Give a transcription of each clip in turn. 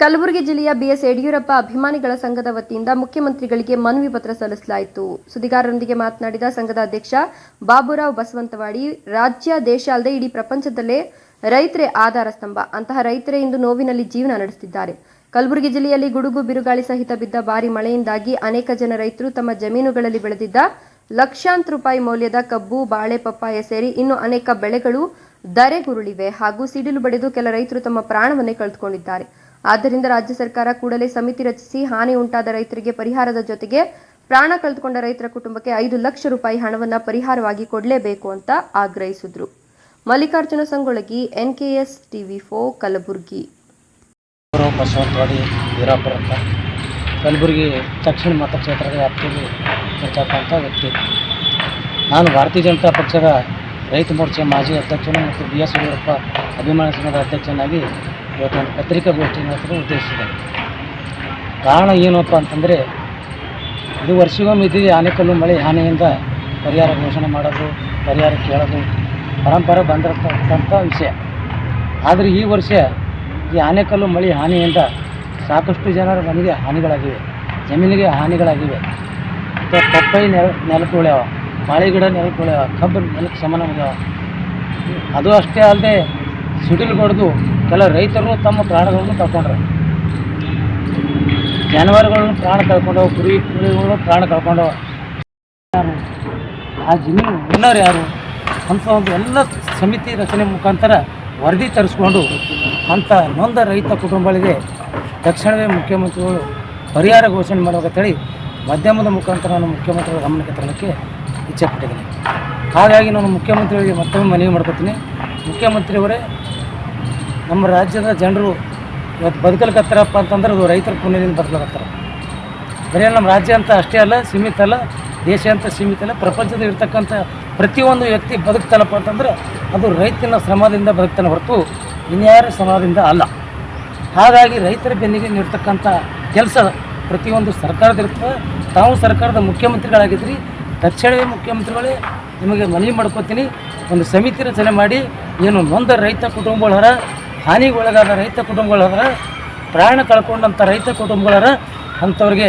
ಕಲಬುರಗಿ ಜಿಲ್ಲೆಯ ಬಿಎಸ್ ಯಡಿಯೂರಪ್ಪ ಅಭಿಮಾನಿಗಳ ಸಂಘದ ವತಿಯಿಂದ ಮುಖ್ಯಮಂತ್ರಿಗಳಿಗೆ ಮನವಿ ಪತ್ರ ಸಲ್ಲಿಸಲಾಯಿತು. ಸುದ್ದಿಗಾರರೊಂದಿಗೆ ಮಾತನಾಡಿದ ಸಂಘದ ಅಧ್ಯಕ್ಷ ಬಾಬುರಾವ್ ಬಸವಂತವಾಡಿ, ರಾಜ್ಯ, ದೇಶ ಅಲ್ಲದೆ ಇಡೀ ಪ್ರಪಂಚದಲ್ಲೇ ರೈತರೇ ಆಧಾರ ಸ್ತಂಭ. ಅಂತಹ ರೈತರೇ ಇಂದು ನೋವಿನಲ್ಲಿ ಜೀವನ ನಡೆಸುತ್ತಿದ್ದಾರೆ. ಕಲಬುರಗಿ ಜಿಲ್ಲೆಯಲ್ಲಿ ಗುಡುಗು ಬಿರುಗಾಳಿ ಸಹಿತ ಬಿದ್ದ ಭಾರಿ ಮಳೆಯಿಂದಾಗಿ ಅನೇಕ ಜನ ರೈತರು ತಮ್ಮ ಜಮೀನುಗಳಲ್ಲಿ ಬೆಳೆದಿದ್ದ ಲಕ್ಷಾಂತರ ರೂಪಾಯಿ ಮೌಲ್ಯದ ಕಬ್ಬು, ಬಾಳೆ, ಪಪ್ಪಾಯ ಸೇರಿ ಇನ್ನು ಅನೇಕ ಬೆಳೆಗಳು ದರೆಗುರುಳಿವೆ ಹಾಗೂ ಸಿಡಿಲು ಬಡಿದು ಕೆಲ ರೈತರು ತಮ್ಮ ಪ್ರಾಣವನ್ನೇ ಕಳೆದುಕೊಂಡಿದ್ದಾರೆ. ಆದ್ದರಿಂದ ರಾಜ್ಯ ಸರ್ಕಾರ ಕೂಡಲೇ ಸಮಿತಿ ರಚಿಸಿ ಹಾನಿ ಉಂಟಾದ ರೈತರಿಗೆ ಪರಿಹಾರದ ಜೊತೆಗೆ ಪ್ರಾಣ ಕಳೆದುಕೊಂಡ ರೈತರ ಕುಟುಂಬಕ್ಕೆ ಐದು ಲಕ್ಷ ರೂಪಾಯಿ ಹಣವನ್ನು ಪರಿಹಾರವಾಗಿ ಕೊಡಲೇಬೇಕು ಅಂತ ಆಗ್ರಹಿಸಿದ್ರು. ಮಲ್ಲಿಕಾರ್ಜುನ ಸಂಗೊಳಗಿ ಎನ್ಕೆಎಸ್ ಟಿವಿ ಫೋ ಕಲಬುರಗಿ. ಕಲಬುರಗಿ ದಕ್ಷಿಣ ಮತಕ್ಷೇತ್ರದ ವ್ಯಾಪ್ತಿಯಲ್ಲಿ ಇರ್ತಕ್ಕಂಥ ವ್ಯಕ್ತಿ. ನಾನು ಭಾರತೀಯ ಜನತಾ ಪಕ್ಷದ ರೈತ ಮೋರ್ಚಾ ಮಾಜಿ ಅಧ್ಯಕ್ಷನು ಮತ್ತು ಬಿ ಎಸ್ ಯಡಿಯೂರಪ್ಪ ಅಭಿಮಾನಿ ಸಂಘದ ಅಧ್ಯಕ್ಷನಾಗಿ ಇವತ್ತೊಂದು ಪತ್ರಿಕಾಗೋಷ್ಠಿ ನಡೆಸಲು ಉದ್ದೇಶಿಸಿದೆ ಕಾರಣ ಏನಪ್ಪ ಅಂತಂದರೆ, ಇದು ವರ್ಷಗೊಮ್ಮೆ ಇದ್ದಿದ್ದು ಆನೆಕಲ್ಲು ಮಳೆ ಹಾನಿಯಿಂದ ಪರಿಹಾರ ಘೋಷಣೆ ಮಾಡೋದು, ಪರಿಹಾರ ಕೇಳೋದು, ಪರಂಪರೆ ಬಂದಿರತಕ್ಕಂಥ ವಿಷಯ. ಆದರೆ ಈ ವರ್ಷ ಈ ಆನೆಕಲ್ಲು ಮಳೆ ಹಾನಿಯಿಂದ ಸಾಕಷ್ಟು ಜನರ ಮನೆಗೆ ಹಾನಿಗಳಾಗಿವೆ ಜಮೀನಿಗೆ ಹಾನಿಗಳಾಗಿವೆ ಮತ್ತು ಕಪ್ಪೈ ನೆಲ, ನೆಲಕ್ಕೆ ಉಳ್ಯಾವ ಬಾಳೆ ಗಿಡ ನೆಲಕ್ಕೆ ಕಬ್ಬು ನೆಲಕ್ಕೆ ಸಮಾನ ಅದು ಅಷ್ಟೇ ಅಲ್ಲದೆ ಸಿಡಿಲು ಹೊಡೆದು ಕೆಲ ರೈತರು ತಮ್ಮ ಪ್ರಾಣಗಳನ್ನು ಕಳ್ಕೊಂಡ್ರು. ಜಾನುವಾರುಗಳನ್ನು ಪ್ರಾಣ ಕಳ್ಕೊಂಡವು, ಕುರಿ ಕುರಿಗಳು ಪ್ರಾಣ ಕಳ್ಕೊಂಡವು. ಯಾರು? ಆ ಜಮೀನು ವಿನ್ನರ್ ಯಾರು? ಅಂತ ಒಂದು ಎಲ್ಲ ಸಮಿತಿ ರಚನೆ ಮುಖಾಂತರ ವರದಿ ತರಿಸ್ಕೊಂಡು ಅಂಥ ನೊಂದ ರೈತ ಕುಟುಂಬಗಳಿಗೆ ತಕ್ಷಣವೇ ಮುಖ್ಯಮಂತ್ರಿಗಳು ಪರಿಹಾರ ಘೋಷಣೆ ಮಾಡಬೇಕಂತೇಳಿ ಮಾಧ್ಯಮದ ಮುಖಾಂತರ ನಾನು ಮುಖ್ಯಮಂತ್ರಿಗಳ ಗಮನಕ್ಕೆ ತರಲಿಕ್ಕೆ ಇಚ್ಛೆಪಟ್ಟಿದ್ದೀನಿ. ಹಾಗಾಗಿ ನಾನು ಮುಖ್ಯಮಂತ್ರಿಗಳಿಗೆ ಮತ್ತೊಮ್ಮೆ ಮನವಿ ಮಾಡ್ಕೊತೀನಿ. ಮುಖ್ಯಮಂತ್ರಿಯವರೇ ನಮ್ಮ ರಾಜ್ಯದ ಜನರು ಇವತ್ತು ಬದುಕಲ್ಕತ್ತಾರಪ್ಪ ಅಂತಂದ್ರೆ ಅದು ರೈತರ ಪುಣ್ಯದಿಂದ ಬದುಕಲಕತ್ತಾರ. ಬರೀ ನಮ್ಮ ರಾಜ್ಯ ಅಂತ ಅಷ್ಟೇ ಅಲ್ಲ, ಸೀಮಿತ ಅಲ್ಲ, ದೇಶ ಅಂತ ಸೀಮಿತ ಅಲ್ಲ ಪ್ರಪಂಚದಲ್ಲಿ ಇರ್ತಕ್ಕಂಥ ಪ್ರತಿಯೊಂದು ವ್ಯಕ್ತಿ ಬದುಕ್ತಾನಪ್ಪ ಅಂತಂದ್ರೆ ಅದು ರೈತನ ಶ್ರಮದಿಂದ ಬದುಕ್ತಾನೆ ಹೊರತು ಇನ್ಯಾರ ಶ್ರಮದಿಂದ ಅಲ್ಲ. ಹಾಗಾಗಿ ರೈತರ ಬೆನ್ನಿಗೆ ನೀಡ್ತಕ್ಕಂಥ ಕೆಲಸ ಪ್ರತಿಯೊಂದು ಸರ್ಕಾರದಿರ್ತದೆ ತಾವು ಸರ್ಕಾರದ ಮುಖ್ಯಮಂತ್ರಿಗಳಾಗಿದ್ರಿ ತಕ್ಷಣವೇ ಮುಖ್ಯಮಂತ್ರಿಗಳೇ ನಿಮಗೆ ಮನವಿ ಮಾಡ್ಕೊತೀನಿ. ಒಂದು ಸಮಿತಿ ರಚನೆ ಮಾಡಿ, ಏನು ನೊಂದ ರೈತ ಕುಟುಂಬಗಳರ ಹಾನಿಗೊಳಗಾದ ರೈತ ಕುಟುಂಬಗಳರ ಪ್ರಾಣ ಕಳ್ಕೊಂಡಂಥ ರೈತ ಕುಟುಂಬಗಳರ ಅಂಥವ್ರಿಗೆ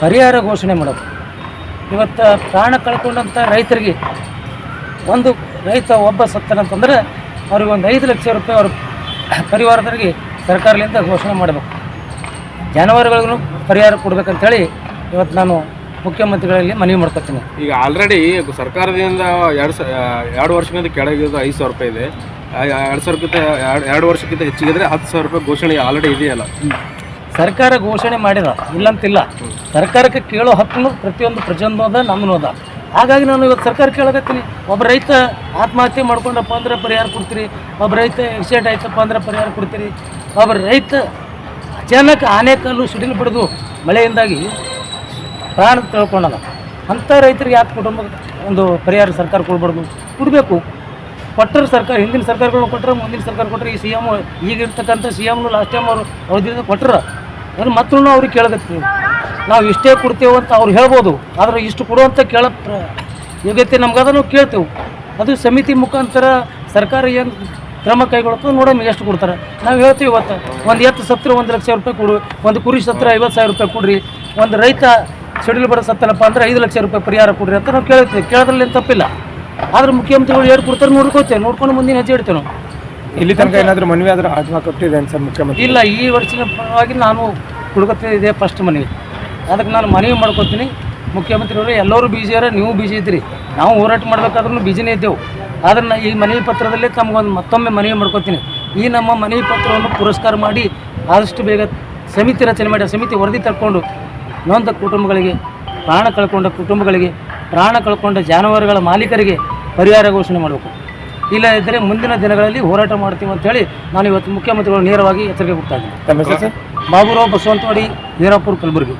ಪರಿಹಾರ ಘೋಷಣೆ ಮಾಡೋದು. ಇವತ್ತು ಪ್ರಾಣ ಕಳ್ಕೊಂಡಂಥ ರೈತರಿಗೆ ಒಂದು ರೈತ ಒಬ್ಬ ಸತ್ತನಂತಂದ್ರೆ ಅವ್ರಿಗೆ ಒಂದು ಐದು ಲಕ್ಷ ರೂಪಾಯಿ ಅವ್ರ ಪರಿವಾರದವರಿಗೆ ಸರ್ಕಾರದಿಂದ ಘೋಷಣೆ ಮಾಡಬೇಕು. ಜಾನುವಾರುಗಳಿಗೂ ಪರಿಹಾರ ಕೊಡ್ಬೇಕಂತೇಳಿ ಇವತ್ತು ನಾನು ಮುಖ್ಯಮಂತ್ರಿಗಳಲ್ಲಿ ಮನವಿ ಮಾಡ್ಕೊತೀನಿ. ಈಗ ಆಲ್ರೆಡಿ ಸರ್ಕಾರದಿಂದ ಎರಡು ಸ ಎರಡು ವರ್ಷದಿಂದ ಕೆಳಗಿದ್ದು ಐದು ಸಾವಿರ ರೂಪಾಯಿ ಇದೆ. ಎರಡು ಸಾವಿರಕ್ಕಿಂತ ಎರಡು ಎರಡು ವರ್ಷಕ್ಕಿಂತ ಹೆಚ್ಚಿಗಿದ್ರೆ ಹತ್ತು ಸಾವಿರ ರೂಪಾಯಿ ಘೋಷಣೆ ಆಲ್ರೆಡಿ ಇದೆಯಲ್ಲ. ಸರ್ಕಾರ ಘೋಷಣೆ ಮಾಡಿದ, ಇಲ್ಲಂತಿಲ್ಲ. ಸರ್ಕಾರಕ್ಕೆ ಕೇಳೋ ಹಕ್ಕನ್ನು ಪ್ರತಿಯೊಂದು ನಮ್ಮನ್ನು ಅದ ಹಾಗಾಗಿ ನಾನು ಇವತ್ತು ಸರ್ಕಾರ ಕೇಳಕತ್ತೀನಿ. ಒಬ್ಬ ರೈತ ಆತ್ಮಹತ್ಯೆ ಮಾಡ್ಕೊಂಡಪ್ಪ ಅಂದ್ರೆ ಪರಿಹಾರ ಕೊಡ್ತೀರಿ. ಒಬ್ಬ ರೈತ ಆಕ್ಸಿಡೆಂಟ್ ಆಯ್ತಪ್ಪ ಅಂದ್ರೆ ಪರಿಹಾರ ಕೊಡ್ತೀರಿ. ಒಬ್ಬ ರೈತ ಅಚಾನಕ್ ಆನೆಕಲ್ಲು ಸಿಡಿಲು ಬಿಡದು ಮಳೆಯಿಂದಾಗಿ ಪ್ರಾಣ ತಿಳ್ಕೊಂಡದ ಅಂಥ ರೈತರಿಗೆ ಯಾಕೆ ಕುಟುಂಬ ಒಂದು ಪರಿಹಾರ ಸರ್ಕಾರ ಕೊಡ್ಬಾರ್ದು? ಕೊಡಬೇಕು. ಕೊಟ್ಟರೆ ಸರ್ಕಾರ, ಹಿಂದಿನ ಸರ್ಕಾರಗಳು ಕೊಟ್ಟರೆ, ಮುಂದಿನ ಸರ್ಕಾರ ಕೊಟ್ಟರೆ, ಈ ಸಿ ಎಂ ಈಗ ಇರ್ತಕ್ಕಂಥ ಸಿ ಎಮ್ನು ಲಾಸ್ಟ್ ಟೈಮ್ ಅವರು ಅವಧಿಯಿಂದ ಕೊಟ್ಟರು. ಅದನ್ನು ಮತ್ತೂ ಅವ್ರಿಗೆ ಕೇಳಕತ್ತೀವಿ. ನಾವು ಇಷ್ಟೇ ಕೊಡ್ತೇವೆ ಅಂತ ಅವ್ರು ಹೇಳ್ಬೋದು. ಆದರೆ ಇಷ್ಟು ಕೊಡುವಂಥ ಕೇಳ ಯೋಗ್ಯತೆ ನಮ್ಗದ ಕೇಳ್ತೇವೆ. ಅದು ಸಮಿತಿ ಮುಖಾಂತರ ಸರ್ಕಾರ ಏನು ಕ್ರಮ ಕೈಗೊಳ್ತದೆ ನೋಡೋಣ, ಎಷ್ಟು ಕೊಡ್ತಾರೆ. ನಾವು ಹೇಳ್ತೀವಿ ಇವತ್ತು, ಒಂದು ಎತ್ತು ಸತ್ರ ಒಂದು ಲಕ್ಷ ರೂಪಾಯಿ ಕೊಡು, ಒಂದು ಕುರಿ ಸತ್ರ ಐವತ್ತು ಸಾವಿರ ರೂಪಾಯಿ ಕೊಡ್ರಿ, ಒಂದು ರೈತ ಸಿಡಿಲು ಬಡ ಸತ್ತನಪ್ಪ ಅಂದ್ರೆ ಐದು ಲಕ್ಷ ರೂಪಾಯಿ ಪರಿಹಾರ ಕೊಡ್ರಿ ಅಂತ ನಾವು ಕೇಳ್ತೀವಿ. ಕೇಳೋದ್ರಲ್ಲಿ ತಪ್ಪಿಲ್ಲ. ಆದ್ರೆ ಮುಖ್ಯಮಂತ್ರಿಗಳು ಏನು ಕೊಡ್ತಾರೆ ನೋಡ್ಕೋತೇವೆ ನೋಡ್ಕೊಂಡು ಮುಂದಿನ ಹೆಜ್ಜೆ ಇಡ್ತೇವೆ ನಾವು. ಇಲ್ಲಿ ತನಕ ಏನಾದರೂ ಮನವಿ ಆದ್ರೆ ಆಜ್ವಾ ಕೊಟ್ಟಿದೆ ಸರ್ ಮುಖ್ಯಮಂತ್ರಿ? ಇಲ್ಲ ಈ ವರ್ಷದ ಪರವಾಗಿ ನಾನು ಹುಡುಕತ್ತಿದೆ ಫಸ್ಟ್ ಮನವಿ. ಅದಕ್ಕೆ ನಾನು ಮನವಿ ಮಾಡ್ಕೊತೀನಿ. ಮುಖ್ಯಮಂತ್ರಿಯವರು ಎಲ್ಲರೂ ಬಿಜಿಯಾರ ನೀವು ಬಿಜಿ ಇದ್ರಿ ನಾವು ಹೋರಾಟ ಮಾಡ್ಬೇಕಾದ್ರೂ ಬಿಜಿನೇ ಇದ್ದೆವು. ಆದ್ರೆ ನಾ ಈ ಮನವಿ ಪತ್ರದಲ್ಲಿ ತಮಗೊಂದು ಮತ್ತೊಮ್ಮೆ ಮನವಿ ಮಾಡ್ಕೊತೀನಿ. ಈ ನಮ್ಮ ಮನವಿ ಪತ್ರವನ್ನು ಪುರಸ್ಕಾರ ಮಾಡಿ ಆದಷ್ಟು ಬೇಗ ಸಮಿತಿ ರಚನೆ ಮಾಡಿ ಆ ಸಮಿತಿ ವರದಿ ತಕ್ಕೊಂಡು ನೊಂದ ಕುಟುಂಬಗಳಿಗೆ ಪ್ರಾಣ ಕಳ್ಕೊಂಡ ಕುಟುಂಬಗಳಿಗೆ ಪ್ರಾಣ ಕಳ್ಕೊಂಡ ಜಾನುವಾರುಗಳ ಮಾಲೀಕರಿಗೆ ಪರಿಹಾರ ಘೋಷಣೆ ಮಾಡಬೇಕು. ಇಲ್ಲ ಇದ್ದರೆ ಮುಂದಿನ ದಿನಗಳಲ್ಲಿ ಹೋರಾಟ ಮಾಡ್ತೀವಿ ಅಂತೇಳಿ ನಾನು ಇವತ್ತು ಮುಖ್ಯಮಂತ್ರಿಗಳು ನೇರವಾಗಿ ಎಚ್ಚರಿಕೆ ಕೊಡ್ತಾ ಇದ್ದೀನಿ. ಬಾಬುರಾವ್ ಬಸವಂತವಾಡಿ ವೀರಾಪುರ ಕಲಬುರಗಿ.